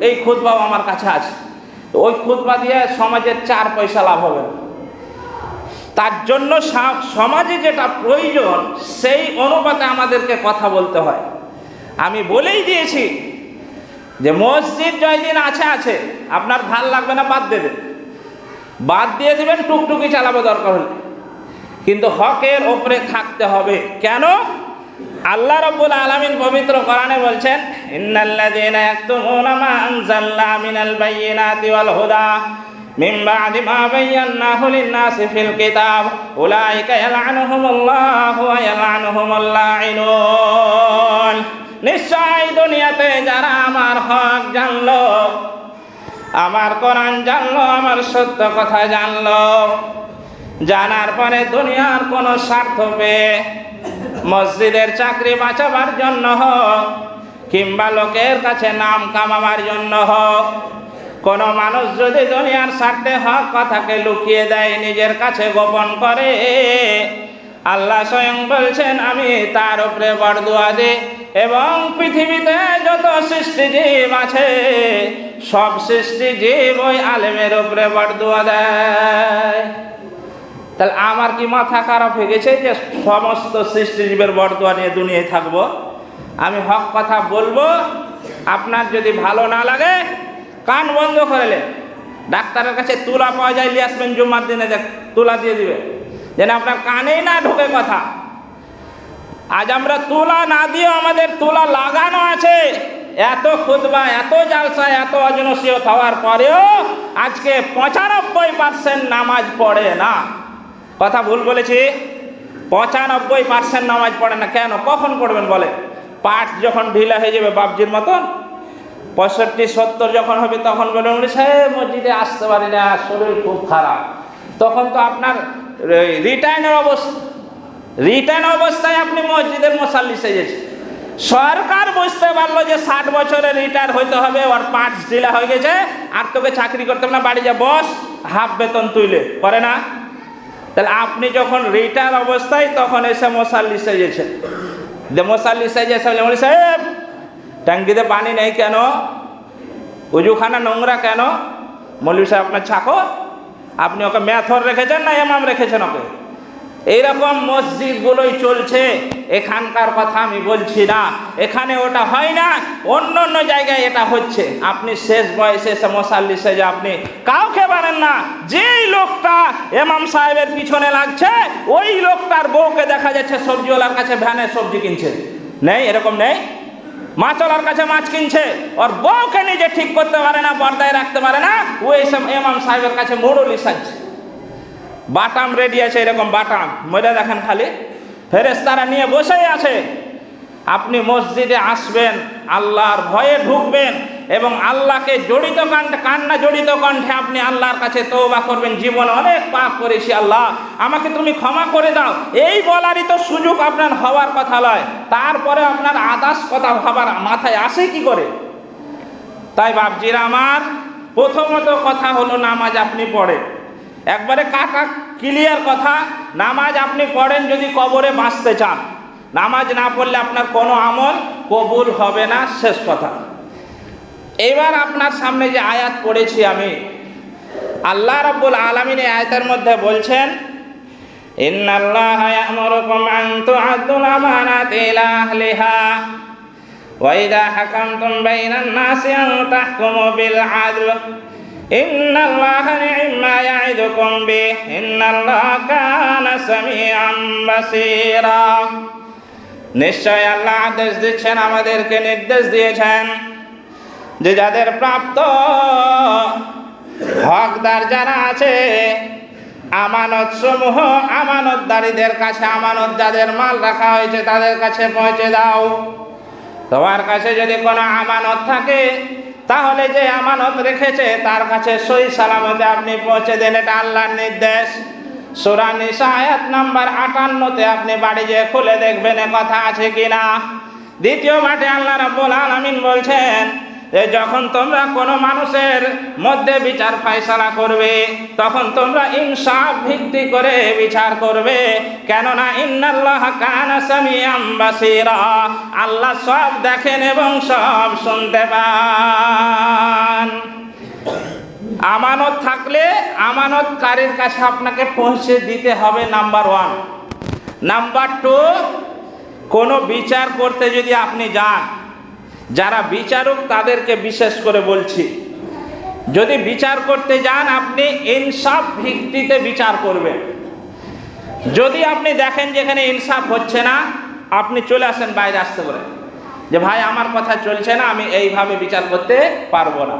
এই খুদবাও আমার কাছে আছে। ওই খুদবা দিয়ে সমাজের চার পয়সা লাভ হবে। তার জন্য সমাজে যেটা প্রয়োজন, সেই অনুপাতে আমাদেরকে কথা বলতে হয়। আমি বলেই দিয়েছি যে মসজিদ জয়দিন আছে আছে, আপনার ভালো লাগবে না, বাদ দেবেন। বাদ দিয়ে দেবেন, টুকটুকি চালাবে দরকার হলে। কিন্তু হকের ওপরে থাকতে হবে। কেন? আল্লাহ রাব্বুল আলামিন পবিত্র কোরআনে বলছেন, ইন্নাল্লাযীনা ইয়াকতুমুনা মা আনজালনা মিনাল বায়্যিনাতি ওয়াল হুদা, মিন বা'দি মা বায়্যানাহু লিন-নাসি ফিল কিতাব, উলাইকা ইয়ালআনুহুমুল্লাহু ওয়া ইয়ালআনুহুমুল লাঈনুন নিশ্চয় দুনিয়াতে যারা আমার হক জানলো, আমার কোরআন জানলো, আমার সত্য কথা জানলো, জানার পরে দুনিয়ার কোনো স্বার্থ পেয়ে মসজিদের চাকরি বাঁচাবার জন্য হোক, কিংবা লোকের কাছে নাম কামাবার জন্য হোক, কোনো মানুষ যদি দুনিয়ার স্বার্থে হক কথাকে লুকিয়ে দেয়, নিজের কাছে গোপন করে, আল্লাহ স্বয়ং বলছেন, আমি তার উপরে বরদুয়া দে এবং পৃথিবীতে যত সৃষ্টি জীব আছে, সব সৃষ্টি জীব ওই আলেমের উপরে বরদুয়া দেয়। তাহলে আমার কি মাথা খারাপ হয়ে গেছে যে সমস্ত সৃষ্টিজীবের বরদোয়া নিয়ে দুনিয়ায় থাকব? আমি হক কথা বলব, আপনার যদি ভালো না লাগে, কান বন্ধ করেলেন ডাক্তারের কাছে তুলা পাওয়া যায় নিয়ে আসবেন জুম্মার দিনে দেখ, তুলা দিয়ে দিবে। যেন আপনার কানেই না ঢোকে কথা। আজ আমরা তুলা না দিয়েও আমাদের তুলা লাগানো আছে। এত খুদবা এত জালসা, এত অজনসিয়ত হওয়ার পরেও আজকে পঁচানব্বই পার্সেন্ট নামাজ পড়ে না। কথা ভুল বলেছি? পঁচানব্বই পার্সেন্ট নামাজ পড়ে না। কেন? কখন পড়বেন বলে পাঠ যখন ঢিলা হয়ে যাবে বাবজির মতন? পঁয়ষট্টি, সত্তর যখন হবে তখন বলবেন, উনি সাহেব মসজিদে আসতে পারি না, শরীর খুব খারাপ। তখন তো আপনার রিটার্নের অবস্থা, রিটার্ন অবস্থায় আপনি মসজিদের মশাল্লি সেজেছেন। সরকার বুঝতে পারল যে ষাট বছরে রিটায়ার হইতে হবে, ওর পাঁচ ঢিলা হয়ে গেছে, আর তোকে চাকরি করতে হবে না, বাড়ি যা, বস, হাফ বেতন তুইলে করে না? তাহলে আপনি যখন রিটার অবস্থায়, তখন এসে মশাল্লি সেজেছেন। যে মশাল্লি সেজে বলি বলে "মৌলভী সাহেব, ট্যাঙ্কিতে পানি নেই কেন? উজুখানা নোংরা কেন? মলি সাহেব আপনার ছাকো আপনি ওকে ম্যাথর রেখেছেন না এমাম রেখেছেন ওকে? এইরকম মসজিদগুলোই চলছে। এখানকার কথা আমি বলছি না। এখানে ওটা হয় না, অন্য অন্য জায়গায় এটা হচ্ছে। আপনি শেষ বয়সে এসে মশাল্লি সেজে আপনি কাউকে পারেন না। যেই লোকটা এমাম সাহেবের পিছনে লাগছে, ওই লোকটার বউকে দেখা যাচ্ছে সবজিওয়ালার কাছে ভ্যানে সবজি কিনছে। নেই? এরকম নেই? মাছওয়ালার কাছে মাছ কিনছে। ওর বউকে নিজে ঠিক করতে পারে না, পর্দায় রাখতে পারে না। ও এইসব এমাম সাহেবের কাছে মোড়লি সাজছে। বাটাম রেডি আছে, এরকম বাটাম। মরে দেখেন খালি। ফেরেস্তারা নিয়ে বসেই আছে। আপনি মসজিদে আসবেন, আল্লাহর ভয়ে ঢুকবেন এবং আল্লাহকে জড়িত কাণ্ঠে, কান্না জড়িত কণ্ঠে আপনি আল্লাহর কাছে তৌবা করবেন। জীবন অনেক পাপ করেছি আল্লাহ, আমাকে তুমি ক্ষমা করে দাও। এই বলারই তো সুযোগ আপনার হওয়ার কথা নয়। তারপরে আপনার আদাস কথা ভাবার মাথায় আসে কি করে? তাই বাপজিরা আমার, প্রথমত কথা হলো নামাজ আপনি পড়েন। একবারে কাকা ক্লিয়ার কথা, নামাজ আপনি পড়েন যদি কবরে বাঁচতে চান। নামাজ না পড়লে আপনার কোনো আমল কবুল হবে না, শেষ কথা। এবার আপনার সামনে যে আয়াত পড়েছি আমি, আল্লাহ রাব্বুল আলামিন এই আয়াতের মধ্যে বলছেন, ইন্নাল্লাহা ইয়া'মুরুকুম হাকামতুম বাইনান নাসি আন তাহকুমু বিল আদল। إن الله نعم ما يعدكم به إن الله كان سميعا بصيرا নিশ্চয় আল্লাহ আদেশ দিচ্ছেন আমাদেরকে নির্দেশ দিয়েছেন যে যাদের প্রাপ্ত হকদার যারা আছে আমানত সমূহ আমানতদারীদের কাছে আমানত যাদের মাল রাখা হয়েছে তাদের কাছে পৌঁছে দাও তোমার কাছে যদি কোনো আমানত থাকে তাহলে যে আমানত রেখেছে, তার কাছে সই সালামতে আপনি পৌঁছে দেন, এটা আল্লাহর নির্দেশ। সুরানি নিসা নাম্বার আটান্নতে আপনি বাড়ি যেয়ে খুলে দেখবেন কথা আছে কিনা। দ্বিতীয় মাঠে আল্লাহ রাব্বুল আলামিন বলছেন যখন তোমরা কোনো মানুষের মধ্যে বিচার ফাইসলা করবে, তখন তোমরা ইনসাফ ভিত্তি করে বিচার করবে। কেননা ইন্নাল্লাহ কানা বাসিরা। আল্লাহ সব দেখেন এবং সব শুনতে পান। আমানত থাকলে আমানতকারীর কাছে আপনাকে পৌঁছে দিতে হবে নাম্বার ওয়ান। নাম্বার টু, কোনো বিচার করতে যদি আপনি যান যারা বিচারক তাদেরকে বিশেষ করে বলছি, যদি বিচার করতে যান, আপনি ইনসাফ ভিত্তিতে বিচার করবেন। যদি আপনি দেখেন যেখানে ইনসাফ হচ্ছে না, আপনি চলে আসেন বাইরে আসতে করে যে ভাই, আমার কথা চলছে না, আমি এইভাবে বিচার করতে পারব না।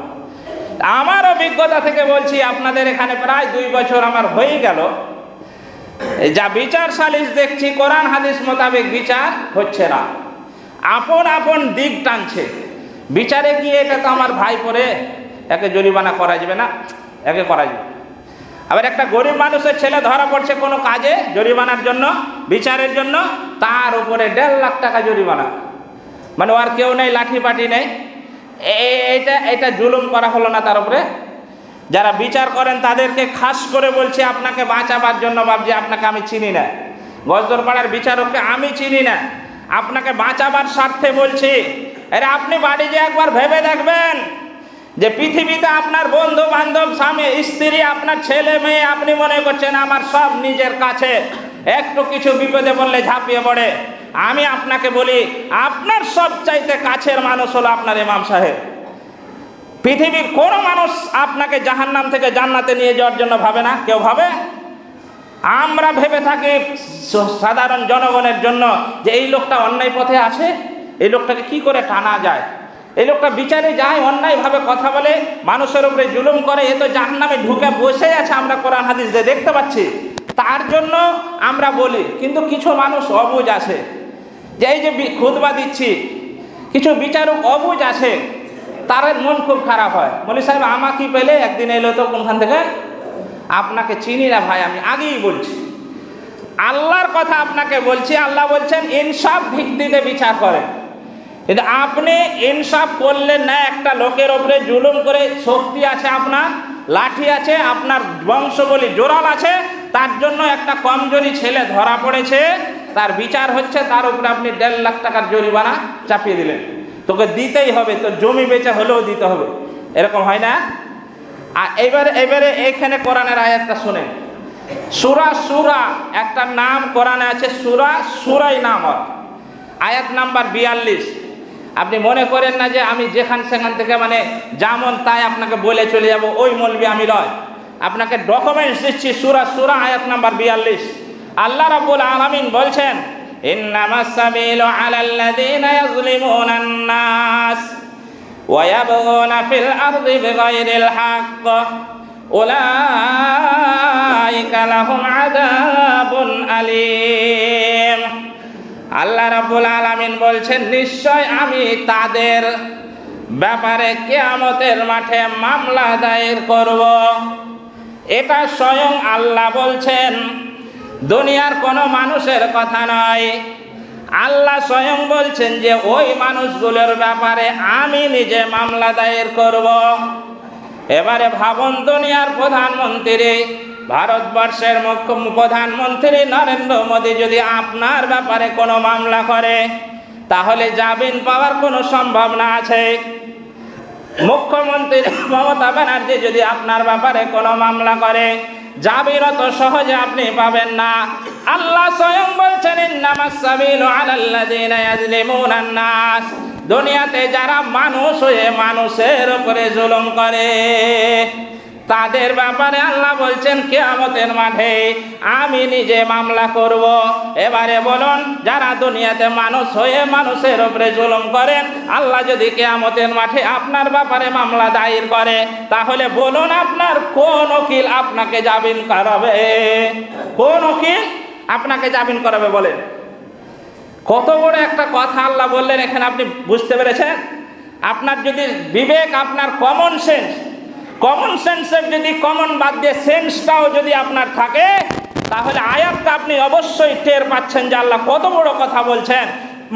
আমার অভিজ্ঞতা থেকে বলছি, আপনাদের এখানে প্রায় দুই বছর আমার হয়ে গেল। যা বিচার সালিশ দেখছি, কোরআন হাদিস মোতাবেক বিচার হচ্ছে না। আপন আপন দিক টানছে। বিচারে গিয়ে এটা তো আমার ভাই পরে একে জরিমানা করা যাবে না, একে করা যাবে। আবার একটা গরিব মানুষের ছেলে ধরা পড়ছে কোনো কাজে জরিমানার জন্য, বিচারের জন্য, তার উপরে দেড় লাখ টাকা জরিমানা। মানে আর কেউ নেই, লাঠি পাটি নেই। এটা এটা জুলুম করা হলো না তার উপরে। যারা বিচার করেন তাদেরকে খাস করে বলছে, আপনাকে বাঁচাবার জন্য ভাবছি, আপনাকে আমি চিনি না। গজদরপাড়ার বিচারককে আমি চিনি না। আপনাকে বাঁচাবার স্বার্থে বলছি। আরে আপনি বাড়ি যে একবার ভেবে দেখবেন যে পৃথিবীতে আপনার বন্ধু বান্ধব স্বামী, স্ত্রী, আপনার ছেলে মেয়ে, আপনি মনে করছেন আমার সব নিজের কাছে। একটু কিছু বিপদে বললে ঝাঁপিয়ে পড়ে। আমি আপনাকে বলি, আপনার সব চাইতে কাছের মানুষ হলো আপনার ইমাম সাহেব। পৃথিবীর কোনো মানুষ আপনাকে জাহান্নাম থেকে জান্নাতে নিয়ে যাওয়ার জন্য ভাবে না? কেউ ভাবে? আমরা ভেবে থাকি সাধারণ জনগণের জন্য যে এই লোকটা অন্যায় পথে আছে, এই লোকটাকে কি করে টানা যায়? এই লোকটা বিচারে যায়, অন্যায়ভাবে কথা বলে, মানুষের উপরে জুলুম করে, এ তো জাহান্নামে ঢুকে বসে আছে আমরা কোরআন হাদিস দিয়ে দেখতে পাচ্ছি। তার জন্য আমরা বলি, কিন্তু কিছু মানুষ অবুজ আছে। যে এই যে বি- খুতবা দিচ্ছি, কিছু বিচারক অবুজ আছে তার মন খুব খারাপ হয়। বলি সাহেব, আমাকে পেলে একদিন এলো তো কোনখান থেকে? আপনাকে চিনি না ভাই, আমি আগেই বলছি। আল্লাহর কথা আপনাকে বলছি, আল্লাহ বলছেন, ইনসাফ ভিত্তিতে বিচার করেন। কিন্তু আপনি ইনসাফ করলেন না, একটা লোকের ওপরে জুলুম করে শক্তি আছে আপনার, লাঠি আছে, আপনার বংশ বলি জোরাল আছে, তার জন্য একটা কমজোরি ছেলে ধরা পড়েছে, তার বিচার হচ্ছে, তার উপরে আপনি দেড় লাখ টাকার জরিমানা চাপিয়ে দিলেন। তোকে দিতেই হবে তো জমি বেচে হলেও দিতে হবে। এরকম হয় না? এবারে এবারে এখানে কোরআনের আয়াতটা শুনেন। সুরা সুরা, একটা নাম কোরআনে আছে, সুরা, সুরাই নাম। আয়াত নাম্বার বিয়াল্লিশ। আপনি মনে করেন না যে আমি যেখান সেখান থেকে মানে যেমন তাই আপনাকে বলে চলে যাব, ওই মলবি আমি লয় আপনাকে ডকুমেন্টস দিচ্ছি, সুরা সুরা, আয়াত নাম্বার বিয়াল্লিশ। আল্লাহ রাব্বুল আলামিন বলছেন, ইন্নামাস সাবিলু আলাল্লাযীনা ইয়াযলিমুনান নাস। ويبغون في الأرض بغير الحق أولئك لهم عذاب أليم আল্লাহ রাব্বুল আলামিন বলছেন নিশ্চয় আমি তাদের ব্যাপারে কেয়ামতের মাঠে মামলা দায়ের করব এটা স্বয়ং আল্লাহ বলছেন দুনিয়ার কোনো মানুষের কথা নয় আল্লাহ স্বয়ং বলছেন যে ওই মানুষগুলোর ব্যাপারে আমি নিজে মামলা দায়ের করব। এবারে ভাবন দুনিয়ার প্রধানমন্ত্রী, ভারতবর্ষের মুখ্য প্রধানমন্ত্রী নরেন্দ্র মোদী যদি আপনার ব্যাপারে কোনো মামলা করে, তাহলে জামিন পাওয়ার কোনো সম্ভাবনা আছে? মুখ্যমন্ত্রী মমতা ব্যানার্জি যদি আপনার ব্যাপারে কোনো মামলা করে জামিন অত সহজে আপনি পাবেন না। আল্লাহ স্বয়ং বলছেন নাস। দুনিয়াতে যারা মানুষ হয়ে মানুষের উপরে জুলুম করে তাদের ব্যাপারে আল্লাহ বলছেন, কেয়ামতের মাঠে আমি নিজে মামলা করব। এবারে বলুন, যারা দুনিয়াতে মানুষ হয়ে মানুষের উপরে জুলুম করেন আল্লাহ যদি কেয়ামতের মাঠে আপনার ব্যাপারে মামলা দায়ের করে, তাহলে বলুন আপনার কোন উকিল আপনাকে জামিন করাবে? কোন উকিল আপনাকে জামিন করাবে বলেন? কত বড় একটা কথা আল্লাহ বললেন, এখানে আপনি বুঝতে পেরেছেন? আপনার যদি বিবেক, আপনার কমন সেন্স কমন সেন্সের যদি কমন বাদ দিয়ে সেন্সটাও যদি আপনার থাকে, তাহলে আয়াতটা আপনি অবশ্যই টের পাচ্ছেন যে আল্লাহ কত বড় কথা বলছেন।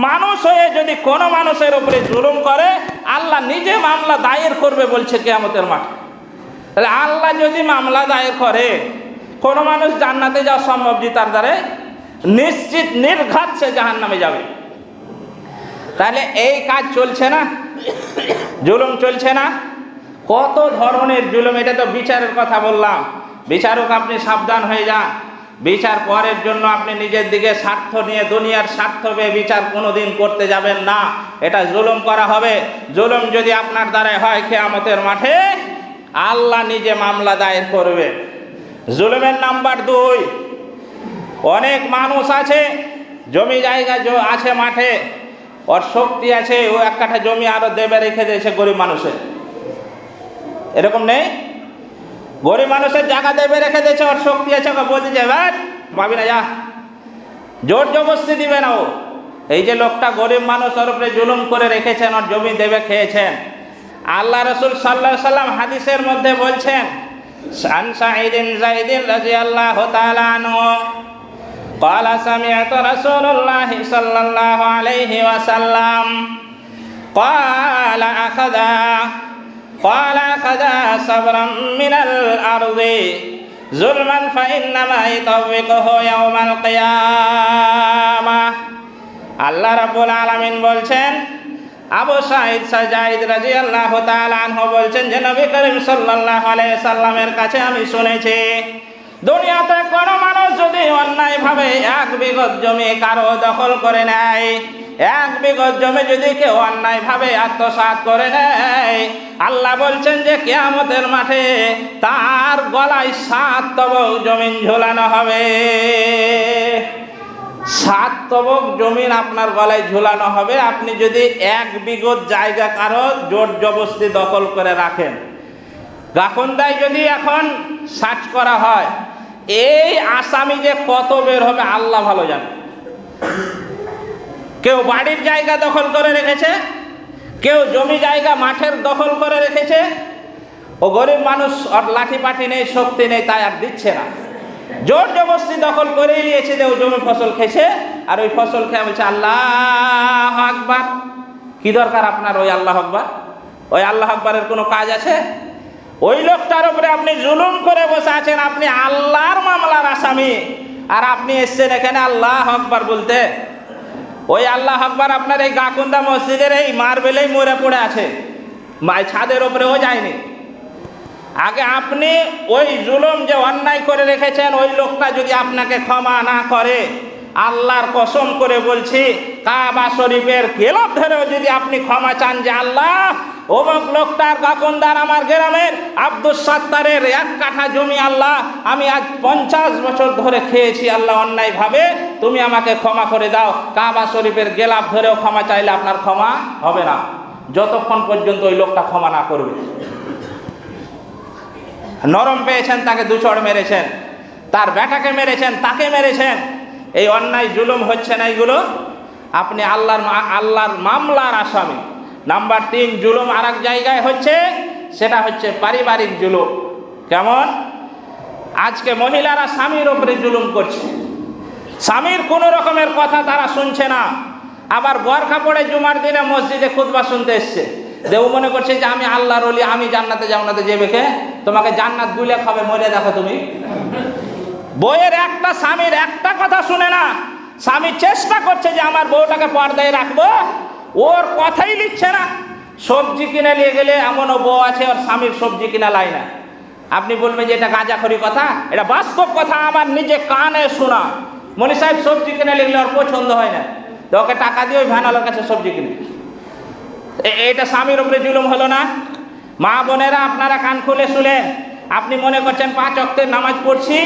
মানুষ হয়ে যদি কোনো মানুষের উপরে জুলুম করে, আল্লাহ নিজে মামলা দায়ের করবে বলছে কেয়ামতের মাঠে। তাহলে আল্লাহ যদি মামলা দায়ের করে, কোনো মানুষ জান্নাতে যাওয়া সম্ভব জি তার দ্বারে? নিশ্চিত নির্ঘাত সে জাহান নামে যাবে। তাহলে এই কাজ চলছে না? জুলুম চলছে না? কত ধরনের জুলুম, এটা তো বিচারের কথা বললাম। বিচারক আপনি সাবধান হয়ে যান। বিচার পরের জন্য আপনি নিজের দিকে স্বার্থ নিয়ে, দুনিয়ার স্বার্থ পেয়ে বিচার কোনোদিন করতে যাবেন না। এটা জুলুম করা হবে। জুলুম যদি আপনার দ্বারাই হয় খেয়ামতের মাঠে, আল্লাহ নিজে মামলা দায়ের করবে। জুলুমের নাম্বার দুই, অনেক মানুষ আছে, জমি জায়গা আছে মাঠে, ওর শক্তি আছে, ও এক কাঠা জমি আরও দেবে রেখে দিয়েছে গরিব মানুষের। এরকম নেই গরিব মানুষের জায়গা দেবে রেখে দিয়েছে ওর শক্তি আছে ওকে বলতে যে ভাই পাবি না যা জোর জবস্তি দিবে না ও এই যে লোকটা গরিব মানুষ ওর উপরে জুলুম করে রেখেছেন ওর জমি দেবে খেয়েছেন আল্লাহ রসুল সাল্লাহ সাল্লাম হাদিসের মধ্যে বলছেন শান সাইদিন জাইদিন রাদিয়াল্লাহু তাআলা আনহু قال سمعت رسول الله صلى الله عليه وسلم قال أخذ قال أخذ صبرا من الأرض ظلما فإنما يطوقه يوم القيامة আল্লাহ রাব্বুল আলামিন বলছেন আবু সাইদ সাজাইদ রাদিয়াল্লাহু তাআলা আনহু বলছেন যে নবী করিম সাল্লাল্লাহু আলাইহি সাল্লামের কাছে আমি শুনেছি দুনিয়াতে কোনো মানুষ যদি অন্যায়ভাবে এক বিঘত জমি কারো দখল করে নেয় এক বিঘত জমি যদি কেউ অন্যায়ভাবে আত্মসাৎ করে নেয়, আল্লাহ বলছেন যে কেয়ামতের মাঠে তার গলায় সাত তবক জমিন ঝোলানো হবে। সাত তবক জমিন আপনার গলায় ঝুলানো হবে। আপনি যদি এক বিঘত জায়গা কারও জোর জবস্তি দখল করে রাখেন গাখনদায় যদি এখন সার্চ করা হয়, এই আসামি যে কত বের হবে আল্লাহ ভালো জানে। কেউ বাড়ির জায়গা দখল করে রেখেছে, কেউ জমি জায়গা মাঠের দখল করে রেখেছে। ও গরিব মানুষ আর লাঠি পাঠি নেই, শক্তি নেই, তাই আর দিচ্ছে না। জোর জবস্তি দখল করেই নিয়েছে যে ও জমি ফসল খেয়েছে, আর ওই ফসল খেয়ে বলছে, আল্লাহ আকবার। কি দরকার আপনার ওই আল্লাহ আকবার? ওই আল্লাহ আকবরের কোনো কাজ আছে? ওই লোকটার উপরে আপনি জুলুম করে বসে আছেন, আপনি আল্লাহর মামলার আসামি। আর আপনি এসছেন এখানে আল্লাহ আকবার বলতে। ওই আল্লাহ আকবার আপনার এই গাকুন্দা মসজিদের এই মার্বেলেই মরে পড়ে আছে। ছাদের ওপরেও যায়নি। আগে আপনি ওই জুলুম যে অন্যায় করে রেখেছেন, ওই লোকটা যদি আপনাকে ক্ষমা না করে, আল্লাহর কসম করে বলছি, কাবা শরীফের কেলব ধরেও যদি আপনি ক্ষমা চান যে আল্লাহ অমুক লোকটার গাকন্দার আমার গ্রামের আব্দুল সাত্তারের এক কাঠা জমি, আল্লাহ, আমি আজ পঞ্চাশ বছর ধরে খেয়েছি, আল্লাহ, অন্যায়ভাবে। তুমি আমাকে ক্ষমা করে দাও। কাবা শরীফের গেলাপ ধরেও ক্ষমা চাইলে আপনার ক্ষমা হবে না। যতক্ষণ পর্যন্ত ওই লোকটা ক্ষমা না করবে। নরম পেয়েছেন, তাকে দু চড় মেরেছেন। তার বেটাকে মেরেছেন, তাকে মেরেছেন। এই অন্যায় জুলুম হচ্ছে না এইগুলো আপনি আল্লাহর আল্লাহর মামলার আসামি। নাম্বার তিন জুলুম আর জায়গায় হচ্ছে, সেটা হচ্ছে পারিবারিক জুলুম। কেমন? আজকে মহিলারা স্বামীর ওপরে জুলুম করছে। স্বামীর কোনো রকমের কথা তারা শুনছে না। আবার বরখা পড়ে জুমার দিনে মসজিদে খুতবা শুনতে এসছে। দেও মনে করছে যে আমি আল্লাহর অলি আমি জান্নাতে জান্নাতে যাবে কে তোমাকে জান্নাত গুলে খাবে, মরে দেখো তুমি। বইয়ের একটা স্বামীর একটা কথা শুনে না। স্বামী চেষ্টা করছে যে আমার বউটাকে পর্দায় রাখব। ওর কথাই লিখছে না। সবজি কিনে নিয়ে গেলে এমনও বউ আছে, ওর স্বামীর সবজি কিনা লাই না। আপনি বলবেন যে এটা গাঁজাখড়ি কথা? এটা বাস্তব কথা, আমার নিজে কানে শোনা। মনি সাহেব সবজি কিনে লিখলে ওর পছন্দ হয় না। তো ওকে টাকা দিয়ে ওই ভ্যানালোর কাছে সবজি কিনে। এটা স্বামীর উপরে জুলুম হলো না? মা বোনেরা আপনারা কান খুলে শুলেন আপনি মনে করছেন পাঁচ অক্টের নামাজ পড়ছি,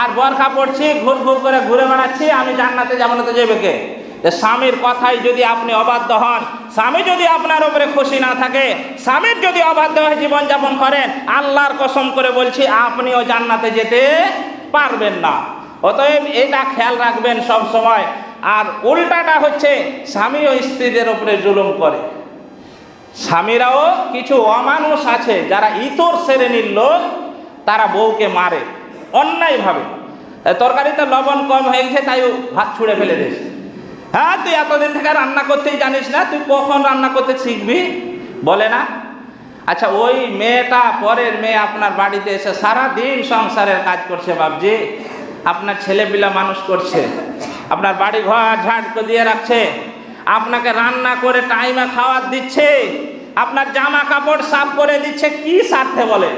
আর বরখা পড়ছি ঘুর ঘুর করে ঘুরে বেড়াচ্ছি, আমি জান্নাতে যাব না তো যাবে কে? স্বামীর কথাই যদি আপনি অবাধ্য হন, স্বামী যদি আপনার উপরে খুশি না থাকে, স্বামীর যদি অবাধ্য হয়ে জীবনযাপন করেন, আল্লাহর কসম করে বলছি, আপনিও জান্নাতে যেতে পারবেন না। অতএব এটা খেয়াল রাখবেন সব সময়। আর উল্টাটা হচ্ছে স্বামী ও স্ত্রীদের উপরে জুলুম করে। স্বামীরাও কিছু অমানুষ আছে, যারা ইতর শ্রেণির লোক, তারা বউকে মারে, অন্যায়ভাবে। তরকারিতে লবণ কম হয়ে গেছে তাই ভাত ছুঁড়ে ফেলে দিয়েছে। হ্যাঁ তুই এতদিন থেকে রান্না করতেই জানিস না, তুই কখন রান্না করতে শিখবি? বলে না। আচ্ছা ওই মেয়েটা, পরের মেয়ে আপনার বাড়িতে এসে সারা দিন সংসারের কাজ করছে বাবজি আপনার ছেলেপিলা মানুষ করছে। আপনার বাড়ি ঘর ঝাড় দিয়ে রাখছে। আপনাকে রান্না করে টাইমে খাওয়ার দিচ্ছে। আপনার জামা কাপড় সাফ করে দিচ্ছে। কি স্বার্থে বলে?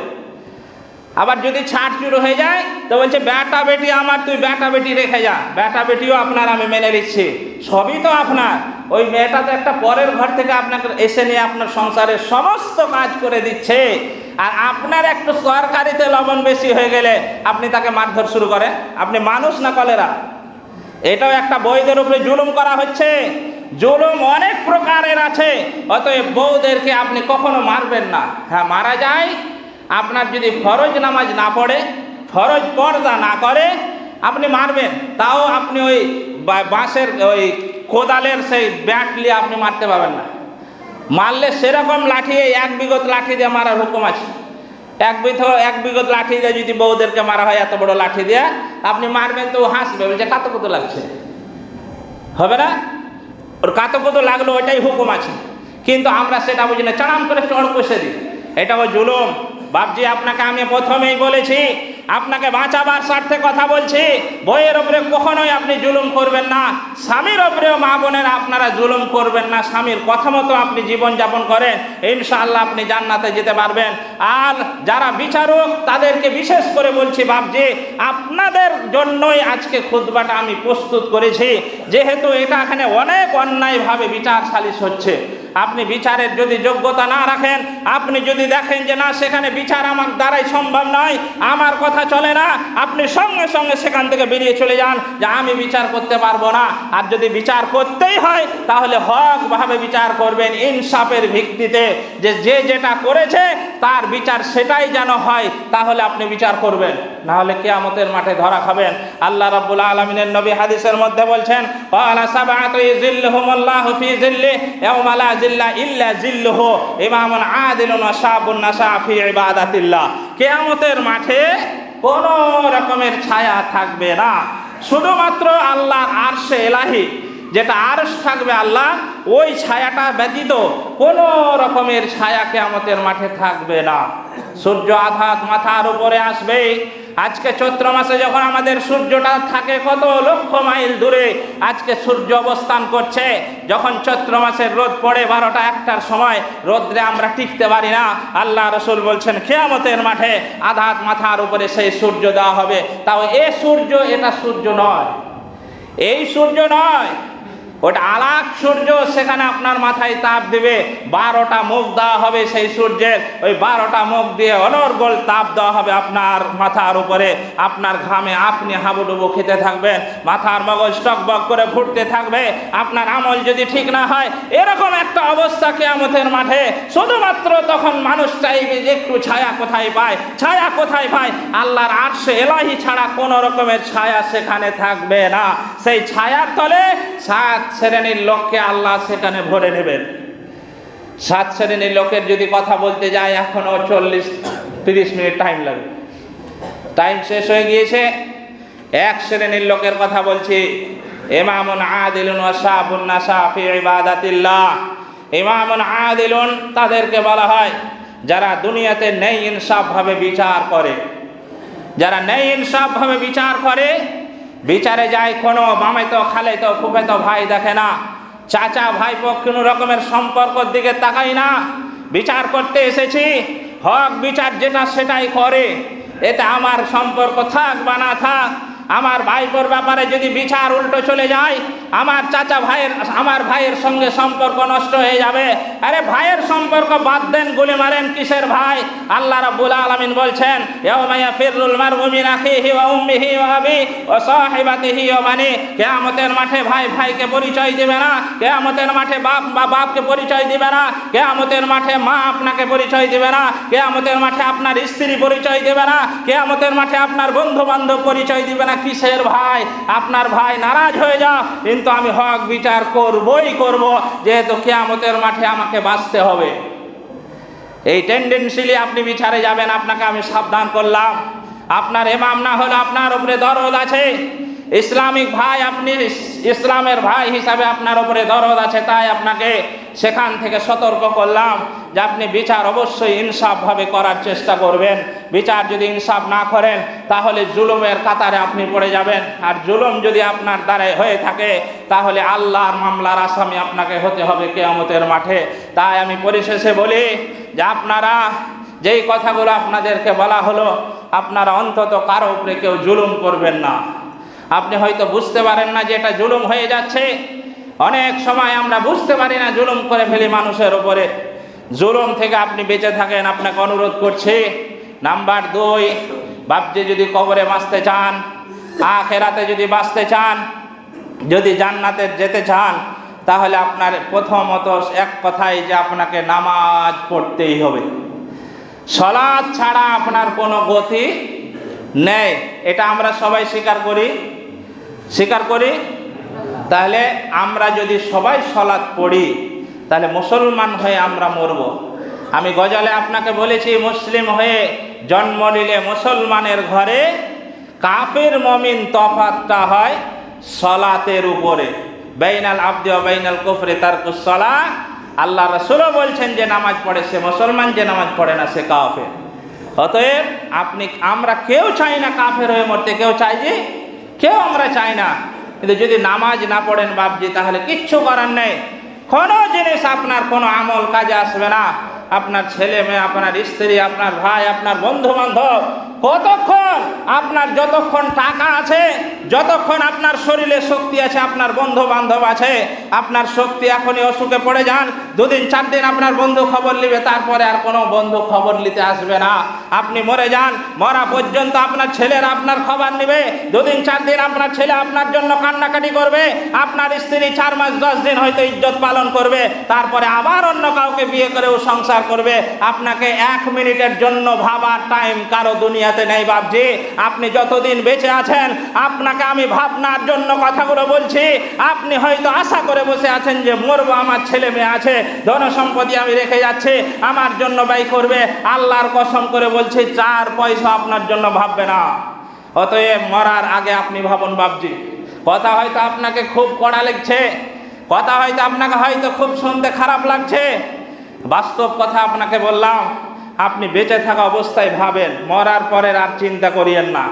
আবার যদি ছাড় চুরো হয়ে যায়, তো বলছে, বেটা বেটি আমার, তুই বেটা বেটি রেখে যা। বেটা বেটিও আপনার, আমি মেনে নিচ্ছি। সবই তো আপনার। ওই মেয়েটা তো একটা পরের ঘর থেকে আপনাকে এসে নিয়ে আপনার সংসারের সমস্ত কাজ করে দিচ্ছে। আর আপনার একটু সরকারিতে লবণ বেশি হয়ে গেলে আপনি তাকে মারধর শুরু করেন। আপনি মানুষ না কলেরা? এটাও একটা বইদের উপরে জুলুম করা হচ্ছে। জুলুম অনেক প্রকারের আছে। অতএব বউদেরকে আপনি কখনো মারবেন না। হ্যাঁ মারা যায় আপনার যদি ফরজ নামাজ না পড়ে, ফরজ পর্দা না করে, আপনি মারবেন। তাও আপনি ওই বাঁশের ওই কোদালের সেই ব্যাট নিয়ে আপনি মারতে পারবেন না। মারলে সেরকম লাঠি, এক বিগত লাঠি দিয়ে মারার হুকুম আছে। এক বিঘ এক বিগত লাঠি দিয়ে যদি বউদেরকে মারা হয়, এত বড় লাঠি দিয়ে, আপনি মারবেন তো হাসবে, বলছে কাতো কত লাগছে? হবে না? ওর কাতো কত লাগল, ওইটাই হুকুম আছে। কিন্তু আমরা সেটা বুঝি না, চাড়াম করে চড় কষে দিই। এটা ও জুলুম। বাপজি আপনাকে আমি প্রথমেই বলেছি আপনাকে বাঁচাবার স্বার্থে কথা বলছি। বইয়ের ওপরে কখনোই আপনি জুলুম করবেন না। স্বামীর ওপরেও মা বোনেরা আপনারা জুলুম করবেন না। স্বামীর কথা মতো আপনি জীবনযাপন করেন। ইনশাআল্লাহ আপনি জান্নাতে যেতে পারবেন। আর যারা বিচারক, তাদেরকে বিশেষ করে বলছি বাপজি, আপনাদের জন্যই আজকে খুদবাটা আমি প্রস্তুত করেছি। যেহেতু এটা এখানে অনেক অন্যায়ভাবে বিচার সালিশ হচ্ছে। আপনি বিচারের যদি যোগ্যতা না রাখেন, আপনি যদি দেখেন যে না, সেখানে বিচার আমার দ্বারাই সম্ভব নয়, আমার কথা চলে না, আপনি সঙ্গে সঙ্গে সেখান থেকে বেরিয়ে চলে যান যে আমি বিচার করতে পারব না। আর যদি বিচার করতেই হয়, তাহলে হকভাবে বিচার করবেন ইনসাফের ভিত্তিতে। যে যে যেটা করেছে, তার বিচার সেটাই যেন হয়, তাহলে আপনি বিচার করবেন। না হলে কিয়ামতের মাঠে ধরা খাবেন। আল্লাহ রাব্বুল আলামিনের নবী হাদিসের মধ্যে বলছেন ক্বালা সাবআতু ইযিল্লুহুমুল্লাহু ফি যিল্লি ইয়াওমা লা যিল্লা ইল্লা যিল্লুহু, ইমামুন আদিলুন ওয়া শাবুন নাশা ফি ইবাদাতিল্লাহ। কিয়ামতের মাঠে কোন রকমের ছায়া থাকবে না। শুধুমাত্র আল্লাহর আরশে এলাহি, যেটা আরশ থাকবে আল্লাহ, ওই ছায়াটা ব্যতীত কোনো রকমের ছায়া কেয়ামতের মাঠে থাকবে না। সূর্য আঘাত মাথার উপরে আসবে আজকে চৈত্র মাসে যখন আমাদের সূর্যটা থাকে কত লক্ষ মাইল দূরে, আজকে সূর্য অবস্থান করছে। যখন চৈত্র মাসের রোদ পড়ে বারোটা একটার সময়, রোদ্রে আমরা টিকতে পারি না। আল্লাহ রসুল বলছেন খেয়ামতের মাঠে আঘাত মাথার উপরে সেই সূর্য দেওয়া হবে। তাও এ সূর্য এটা সূর্য নয়। এই সূর্য নয়। ওটা আলাক সূর্য, সেখানে আপনার মাথায় তাপ দেবে। বারোটা মুখ দেওয়া হবে সেই সূর্যের। ওই বারোটা মুখ দিয়ে অনর্গল তাপ দেওয়া হবে আপনার মাথার উপরে। আপনার ঘামে আপনি হাবুডুবু খেতে থাকবেন। মাথার মগজ টকবক করে ফুটতে থাকবে। আপনার আমল যদি ঠিক না হয়, এরকম একটা অবস্থা কেয়ামতের মাঠে। শুধুমাত্র তখন মানুষ চাইবে যে একটু ছায়া কোথায় পায়, ছায়া কোথায় পায়? আল্লাহর আরশে এলাহি ছাড়া কোনো রকমের ছায়া সেখানে থাকবে না। সেই ছায়ার তলে সাত শ্রেণির লোককে আল্লাহ সেখানে ভরে নেবেন। সাত শ্রেণির লোকের যদি কথা বলতে যায় এখনও চল্লিশ, তিরিশ মিনিট টাইম লাগবে টাইম শেষ হয়ে গিয়েছে। এক শ্রেণির লোকের কথা বলছি, ইমামুন আদিলুন ওয়াসাবুন নাসা ফি ইবাদাতিল্লাহ। ইমামুন আদিলুন তাদেরকে বলা হয়, যারা দুনিয়াতে নেই ইনসাফভাবে বিচার করে। যারা নেই ইনসাফভাবে বিচার করে বিচারে যায় কোনো মামে তো, খালে তো, ফুফে তো, ভাই দেখে না। চাচা, ভাই কোনো রকমের সম্পর্কর দিকে তাকাই না। বিচার করতে এসেছি। হক বিচার যেটা সেটাই করে। এটা আমার সম্পর্ক থাক বা না থাক আমার ভাইপোর ব্যাপারে যদি বিচার উল্টো চলে যায়, আমার চাচা ভাইয়ের, আমার ভাইয়ের সঙ্গে সম্পর্ক নষ্ট হয়ে যাবে। আরে ভাইয়ের সম্পর্ক বাদ দেন, গুলি মারেন কিসের ভাই? আল্লাহ রাব্বুল আলামিন বলছেন ইয়াউমায়া ফিররুল মারউ মিন আখিহি ওয়া উম্মিহি ওয়া আবি ওয়া সাহিবাতিহি ওয়া বানি কিয়ামতের মাঠে ভাই ভাইকে পরিচয় দিবে না, কিয়ামতের মাঠে বাপ বা বাপকে পরিচয় দিবে না, কিয়ামতের মাঠে মা আপনাকে পরিচয় দিবে না, কিয়ামতের মাঠে আপনার স্ত্রী পরিচয় দিবে না, কিয়ামতের মাঠে আপনার বন্ধু বান্ধব পরিচয় দিবে না কিসের ভাই? আপনার ভাই নারাজ হয়ে যাও। কিন্তু আমি হক বিচার করবই করব, যেহেতু কেয়ামতের মাঠে আমাকে বাঁচতে হবে। এই টেন্ডেন্সিলি আপনি বিচারে যাবেন, আপনাকে আমি সাবধান করলাম। আপনার এমাম না হলে আপনার উপরে দরদ আছে। ইসলামিক ভাই আপনি, ইসলামের ভাই হিসাবে আপনার উপরে দরদ আছে, তাই আপনাকে সেখান থেকে সতর্ক করলাম। যে আপনি বিচার অবশ্যই ইনসাফভাবে করার চেষ্টা করবেন। বিচার যদি ইনসাফ না করেন, তাহলে জুলুমের কাতারে আপনি পড়ে যাবেন। আর জুলুম যদি আপনার দ্বারাই হয়ে থাকে, তাহলে আল্লাহর মামলার আসামি আপনাকে হতে হবে কেয়ামতের মাঠে। তাই আমি পরিশেষে বলি যে আপনারা যেই কথাগুলো আপনাদেরকে বলা হলো, আপনারা অন্তত কারও উপরে কেউ জুলুম করবেন না। আপনি হয়তো বুঝতে পারেন না যে এটা জুলুম হয়ে যাচ্ছে। অনেক সময় আমরা বুঝতে পারি না জুলুম করে ফেলি মানুষের উপরে। জুলুম থেকে আপনি বেঁচে থাকেন, আপনাকে অনুরোধ করছি। নাম্বার দুই, বাপজি যদি কবরে বাঁচতে চান, আখেরাতে যদি বাঁচতে চান, যদি জান্নাতে যেতে চান, তাহলে আপনার প্রথমত এক কথাই যে আপনাকে নামাজ পড়তেই হবে। সলাদ ছাড়া আপনার কোনো গতি নেই। এটা আমরা সবাই স্বীকার করি। স্বীকার করি? তাহলে আমরা যদি সবাই সলাৎ পড়ি তাহলে মুসলমান হয়ে আমরা মরব। আমি গজলে আপনাকে বলেছি, মুসলিম হয়ে জন্ম নিলে মুসলমানের ঘরে কাফের মমিন তফাতটা হয় সলাতের উপরে। বেইনাল আব্দি বেইনাল কুফরে তার সলা। আল্লাহ রসুলও বলছেন যে নামাজ পড়ে সে মুসলমান, যে নামাজ পড়ে না সে কাফের। অতএব আপনি, আমরা কেউ চাই না কাফের হয়ে মরতে, কেউ চাই যে, কেউ আমরা চাই না। কিন্তু যদি নামাজ না পড়েন বাপজি, তাহলে কিচ্ছু করার নেই। কোনো জিনিস আপনার কোনো আমল কাজে আসবে না। আপনার ছেলে মেয়ে, আপনার স্ত্রী, আপনার ভাই, আপনার বন্ধু বান্ধব কতক্ষণ আপনার যতক্ষণ টাকা আছে, যতক্ষণ আপনার শরীরে শক্তি আছে, আপনার বন্ধু বান্ধব আছে, আপনার শক্তি এখনই অসুখে পড়ে যান, দুদিন, চার দিন আপনার বন্ধু খবর নেবে, তারপরে আর কোনো বন্ধু খবর নিতে আসবে না। আপনি মরে যান, মরা পর্যন্ত আপনার ছেলের আপনার খবর নেবে, দুদিন, চার দিন আপনার ছেলে আপনার জন্য কান্নাকাটি করবে, আপনার স্ত্রী চার মাস, দশ দিন হয়তো ইজ্জত পালন করবে, তারপরে আবার অন্য কাউকে বিয়ে করেও সংসার করবে। আপনাকে এক মিনিটের জন্য ভাবার টাইম কারও দুনিয়াতে নেই বাবজি আপনি যতদিন বেঁচে আছেন, আপনাকে আমি ভাবনার জন্য কথাগুলো বলছি। আপনি হয়তো আশা করে বসে আছেন যে মরবো, আমার ছেলে মেয়ে আছে ধন সম্পত্তি আমি রেখে যাচ্ছি, আমার জন্য ব্যয় করবে। আল্লাহর কসম করে বলছি, চার পয়সা আপনার জন্য ভাববে না। অতএব মরার আগে আপনি ভাবুন বাবজি কথা হয়তো আপনাকে খুব কড়া লাগছে। কথা হয়তো আপনাকে হয়তো খুব শুনতে খারাপ লাগছে। বাস্তব কথা আপনাকে বললাম। আপনি বেঁচে থাকা অবস্থায় ভাবেন, মরার পরে আর চিন্তা করিয়েন না।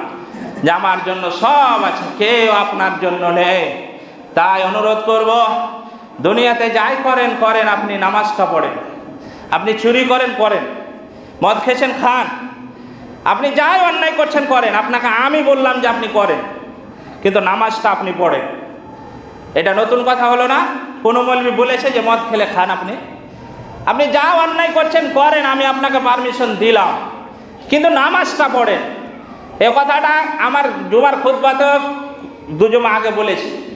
যে আমার জন্য সব আছে, কেউ আপনার জন্য নেই। তাই অনুরোধ করব, দুনিয়াতে যাই করেন করেন, আপনি নামাজটা পড়েন। আপনি চুরি করেন করেন। মদ খেয়েছেন, খান। আপনি যাই অন্যায় করছেন, করেন। আপনাকে আমি বললাম যে আপনি করেন, কিন্তু নামাজটা আপনি পড়েন। এটা নতুন কথা হলো না? কোনো মলবি বলেছে যে মদ খেলে খান আপনি? আপনি যা অন্যায় করছেন, করেন, আমি আপনাকে পারমিশন দিলাম। কিন্তু নামাজটা পড়েন। এ কথাটা আমার জুমার খুদ্বাতে দুজমা আগে বলেছি।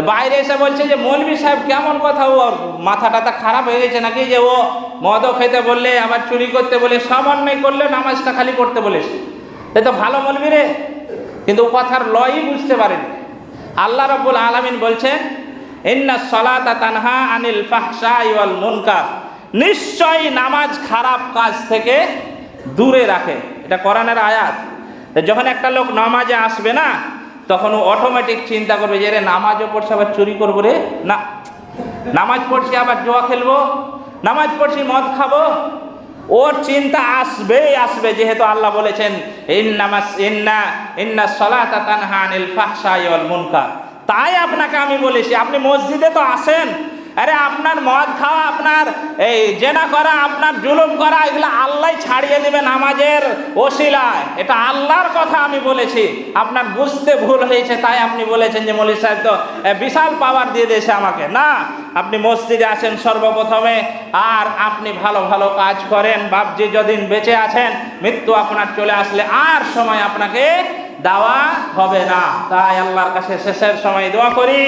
বাইরে এসে বলছে যে মৌলবি সাহেব কেমন কথা ওর মাথা টাথা খারাপ হয়ে গেছে নাকি? যে ও মদও খেতে বললে, আবার চুরি করতে বলে, সব অন্যায় করলে নামাজটা খালি পড়তে বলেছে। এ তো ভালো মৌলবি রে। কিন্তু ও কথার লয়ই বুঝতে পারেনি। আল্লাহ রব্বুল আলমিন বলছেন, ইন্না সলাতা তানহা আনিল ফাহশা ইওয়াল মুনকার। নিশ্চয়ই নামাজ খারাপ কাজ থেকে দূরে রাখে। এটা কোরআনের আয়াত। যখন একটা লোক নামাজে আসবে না, তখন ও অটোমেটিক চিন্তা করবে যে রে নামাজও পড়ছে, আবার চুরি করব রে? না। নামাজ পড়ছি, আবার জোয়া খেলব? নামাজ পড়ছি, মদ খাব? ওর চিন্তা আসবেই আসবে, যেহেতু আল্লাহ বলেছেন ইন্না ইন্না সলাতা তাই আপনাকে আমি বলেছি, আপনি মসজিদে তো আসেন আরে আপনার মদ খাওয়া, আপনার এই জেনা করা, আপনার জুলুম করা, এগুলো আল্লাহ ছাড়িয়ে দেবে নামাজের ওসিলায়। এটা আল্লাহর কথা আমি বলেছি। আপনার বুঝতে ভুল হয়েছে, তাই আপনি বলেছেন যে মৌলী সাহেব তো বিশাল পাওয়ার দিয়ে দিয়েছে আমাকে। না, আপনি মসজিদে আছেন সর্বপ্রথমে, আর আপনি ভালো ভালো কাজ করেন। বাপজি যদিন বেঁচে আছেন, মৃত্যু আপনার চলে আসলে আর সময় আপনাকে দেওয়া হবে না। তাই আল্লাহর কাছে শেষের সময় দোয়া করি।